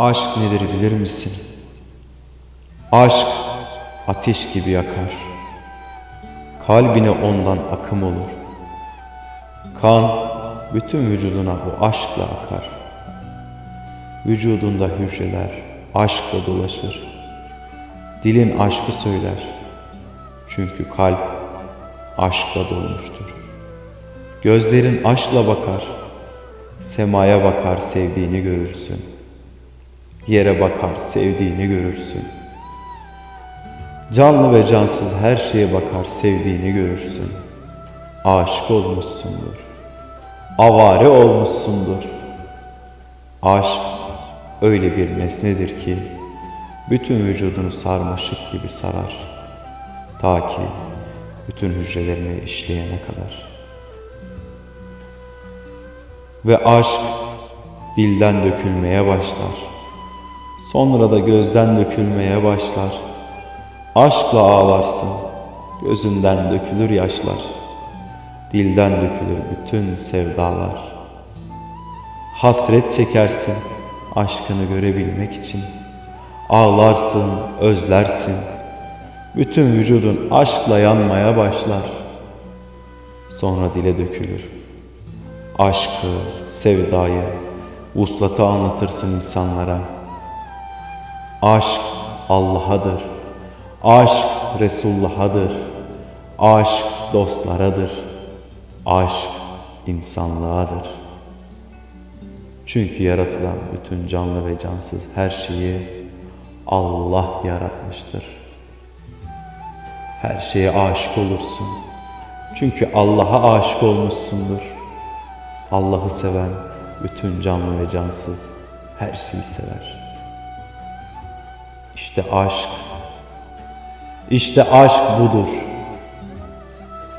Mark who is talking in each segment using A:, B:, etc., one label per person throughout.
A: Aşk nedir bilir misin? Aşk ateş gibi yakar. Kalbine ondan akım olur. Kan bütün vücuduna o aşkla akar. Vücudunda hücreler aşkla dolaşır. Dilin aşkı söyler. Çünkü kalp aşkla dolmuştur. Gözlerin aşkla bakar. Semaya bakar sevdiğini görürsün. Yere bakar sevdiğini görürsün. Canlı ve cansız her şeye bakar sevdiğini görürsün. Aşık olmuşsundur. Avare olmuşsundur. Aşk öyle bir nesnedir ki bütün vücudunu sarmaşık gibi sarar. Ta ki bütün hücrelerine işleyene kadar. Ve aşk dilden dökülmeye başlar. Sonra da gözden dökülmeye başlar. Aşkla ağlarsın, gözünden dökülür yaşlar. Dilden dökülür bütün sevdalar. Hasret çekersin aşkını görebilmek için. Ağlarsın, özlersin. Bütün vücudun aşkla yanmaya başlar. Sonra dile dökülür. Aşkı, sevdayı, vuslatı anlatırsın insanlara. Aşk Allah'adır. Aşk Resulullah'adır. Aşk dostlaradır. Aşk insanlığadır. Çünkü yaratılan bütün canlı ve cansız her şeyi Allah yaratmıştır. Her şeye aşık olursun. Çünkü Allah'a aşık olmuşsundur. Allah'ı seven bütün canlı ve cansız her şeyi sever. İşte aşk. İşte aşk budur.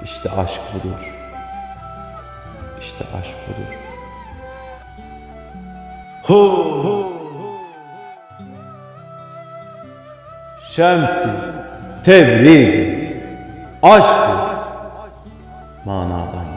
A: İşte aşk budur. İşte aşk budur.
B: Hu hu Şemsi, Tevrizi, aşkı manadan.